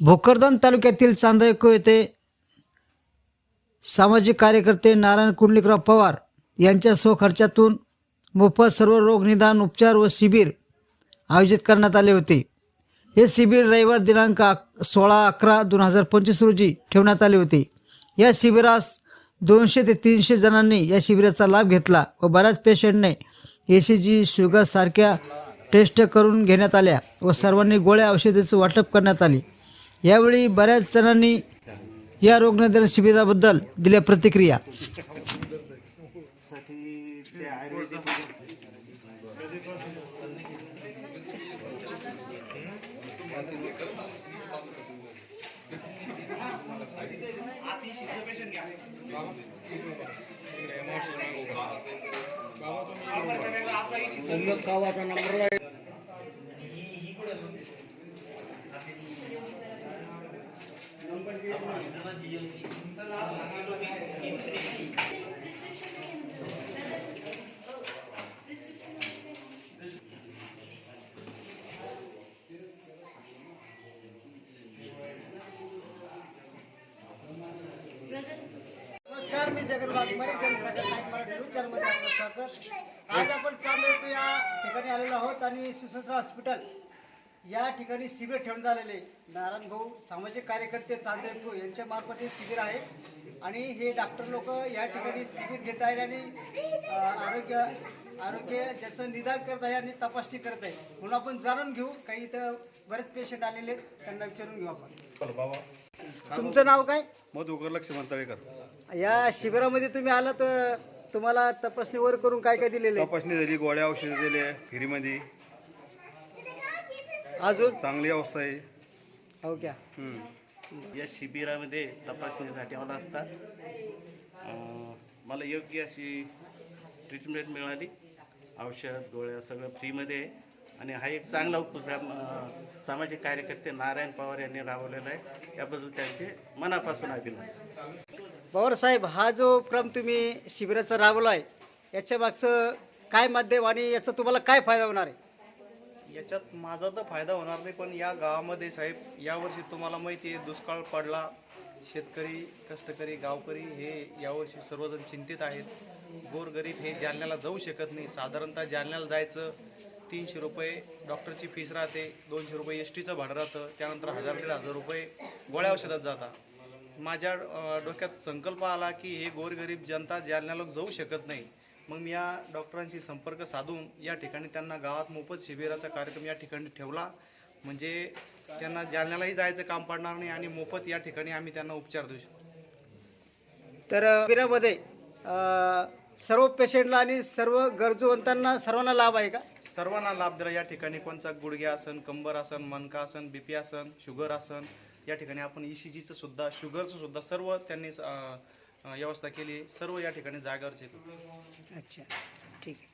भोकरदन तालुक्यातील चांदयको येथे सामाजिक कार्यकर्ते नारायण कुंडलिकराव पवार यांच्या स्वखर्चातून मोफत सर्व रोगनिदान उपचार व शिबिर आयोजित करण्यात आले होते. हे शिबिर रविवार दिनांक सोळा अकरा दोन हजार पंचवीस रोजी ठेवण्यात आले होते. या शिबिरास दोनशे ते तीनशे जणांनी या शिबिराचा लाभ घेतला व बऱ्याच पेशंटने ए सी जी शुगरसारख्या टेस्ट करून घेण्यात आल्या व सर्वांनी गोळ्या औषधाचं वाटप करण्यात आले. यावेळी बऱ्याच जणांनी या रोगनिदान शिबिराबद्दल दिल्या प्रतिक्रिया. नमस्कार मी जगनबाग वाघमारे जनसागर नाईक मराठी आपलं स्वागत. आज आपण चालू या ठिकाणी आलेलो आहोत आणि सुसंत्र हॉस्पिटल. या ठिकाणी शिबिर ठेवण्यात आलेले नारायण भाऊ सामाजिक कार्यकर्ते चांदेपूर यांच्या मार्फत हे शिबिर आहे. आणि हे डॉक्टर लोक या ठिकाणी शिबिर घेत आहेत आणि आरोग्य आरोग्य ज्याचं निदान करत आहे आणि तपासणी करत आहे. म्हणून आपण जाणून घेऊ काही इथं बरेच पेशंट आलेले आहेत त्यांना विचारून घेऊ आपण. बाबा. तुमचं नाव काय? मधुकर लक्ष्मण तळेकर. या शिबिरामध्ये तुम्ही आला तर तुम्हाला तपासणी वर करून काय काय दिलेलं तपासणी झाली गोळ्या औषधं दिले फ्रीमध्ये. अजून? चांगली अवस्था आहे. हो क्या हम्म. या शिबिरामध्ये तपासणीसाठी आला असता. अं, मला योग्य अशी ट्रीटमेंट मिळाली. औषध गोळ्या सगळं फ्रीमध्ये आहे. आणि हा एक चांगला उपक्रम अं, सामाजिक कार्यकर्ते नारायण पवार यांनी राबवलेला आहे. याबद्दल त्यांचे मनापासून अभिनंदन. पवार साहेब हा जो क्रम तुम्ही शिबिराचा राबवला आहे याच्या मागचं काय माध्यम आणि याचा तुम्हाला काय फायदा होणार आहे? याच्यात माझा तर फायदा होणार नाही पण या गावामध्ये साहेब यावर्षी तुम्हाला माहिती आहे दुष्काळ पडला. शेतकरी कष्टकरी गावकरी हे यावर्षी सर्वजण चिंतित आहेत. गोरगरीब हे जालन्याला जाऊ शकत नाही. साधारणतः जालन्याला जायचं तीनशे रुपये डॉक्टरची फीस राहते दोनशे रुपये एस टीचं भाडं राहतं त्यानंतर हजार दीड हजार रुपये गोळ्या औषधात जातात. माझ्या डोक्यात संकल्प आला की हे गोरगरीब जनता जालन्याला जाऊ शकत नाही. मग मी या डॉक्टरांशी संपर्क साधून या ठिकाणी त्यांना गावात मोफत शिबिराचा कार्यक्रम या ठिकाणी ठेवला. म्हणजे त्यांना जालन्यालाही जायचं काम पडणार नाही आणि मोफत या ठिकाणी आम्ही त्यांना उपचार देऊ शकतो. तर शिबिरामध्ये सर्व पेशंटला आणि सर्व गरजूवंतांना सर्वांना लाभ आहे का? सर्वांना लाभ दिला या ठिकाणी. कोणचा गुडघे आसन कंबर आसन मनका आसन बीपी आसन शुगर आसन या ठिकाणी आपण ई सी जीचं सुद्धा शुगरचं सुद्धा सर्व त्यांनी व्यवस्था केली. सर्व या ठिकाणी जागेवरचे अच्छा. ठीक आहे.